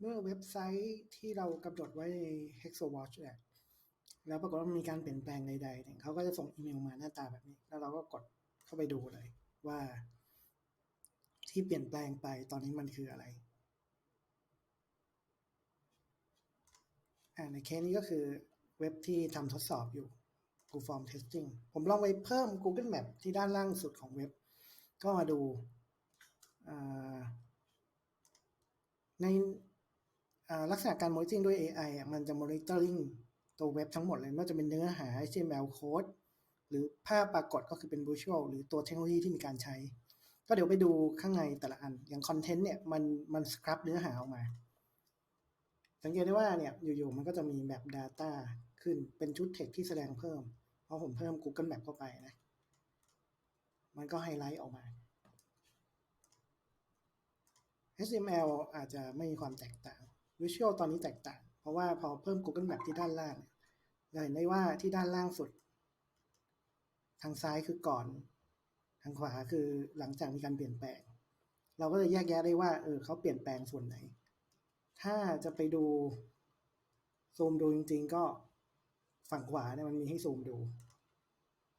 เมื่อเว็บไซต์ที่เรากำหนดไว้ใน Hexawatch เนี่ยแล้วปรากฏว่ามีการเปลี่ยนแปลงใดๆเนี่ยเขาก็จะส่งอีเมลมาหน้าตาแบบนี้ แล้วเราก็กดเข้าไปดูเลย ว่า ที่เปลี่ยนแปลงไปตอนนี้มันคืออะไรอ่าในเคสนี้ก็คือเว็บที่ทำทดสอบอยู่ Google Form Testing ผมลองไปเพิ่ม Google Map ที่ด้านล่างสุดของเว็บ ก็มาดูใน ลักษณะการ monitoring ด้วย AI อะมันจะ monitoring ตัวเว็บทั้งหมดเลยไม่ว่าจะเป็นเนื้อหา HTML code หรือภาพปรากฏก็คือเป็น visual หรือตัวเทคโนโลยีที่มีการใช้ ก็เดี๋ยวไปดูข้างในแต่ละอัน อย่างคอนเทนต์เนี่ยมันมันสครับเนื้อหาออกมา สังเกตได้ว่าเนี่ยอยู่ๆมันก็จะมีแบบ Data ขึ้นเป็นชุด text ที่แสดงเพิ่ม เพราะผมเพิ่ม Google Map เข้าไปนะ มันก็ไฮไลท์ออกมา HTML อาจจะไม่มีความแตกต่าง Visual ตอนนี้แตกต่าง เพราะว่าพอเพิ่ม Google Map ที่ด้านล่างเนี่ยเราเห็นได้ว่าที่ด้านล่างสุด ทางซ้ายคือก่อน ทางขวาคือหลังจากมีการเปลี่ยนแปลง เราก็จะแยกแยะได้ว่าเออเขาเปลี่ยนแปลงส่วนไหน ถ้าจะไปดูซูมดูจริง ๆ ก็ฝั่งขวาเนี่ยมันมีให้ซูมดู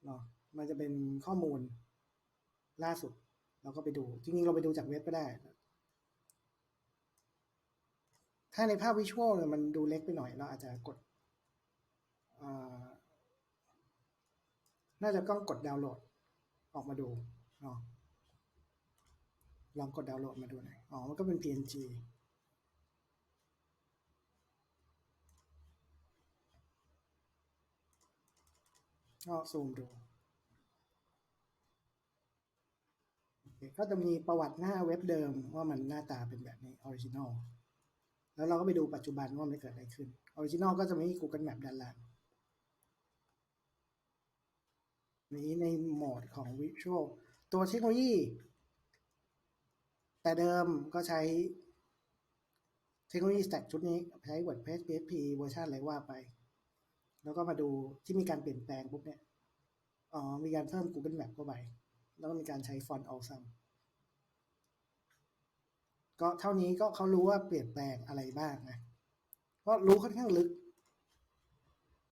เนาะมันจะเป็นข้อมูลล่าสุด เราก็ไปดู จริงๆ เราไปดูจากเว็บก็ได้ ถ้าในภาพวิชวลเนี่ยมันดูเล็กไปหน่อย เราอาจจะกดน่าจะต้องกดดาวน์โหลด ออกมาดูเนาะลองกดดาวน์โหลดมาดูหน่อย อ๋อ มันก็เป็น PNG ก็ซูมดูเคก็จะมีประวัติหน้าเว็บเดิมว่ามันหน้าตาเป็นแบบนี้ออริจินอล แล้วเราก็ไปดูปัจจุบันว่ามันเกิดอะไรขึ้นออริจินอลก็จะไม่มี Google Map ด้านล่างนี้ในโหมดของ Visual ตัวเทคโนโลยี แต่เดิมก็ใช้เทคโนโลยี Stack ชุดนี้ใช้ WordPress PHP เวอร์ชันอะไรว่าไป แล้วก็มาดูที่มีการเปลี่ยนแปลงปุ๊บเนี่ย อ๋อ มีการเพิ่ม Google Map เข้าไป แล้วก็มีการใช้ฟอนต์ awesome ก็เท่านี้ก็เขารู้ว่าเปลี่ยนแปลงอะไรบ้างนะก็รู้ค่อนข้างลึก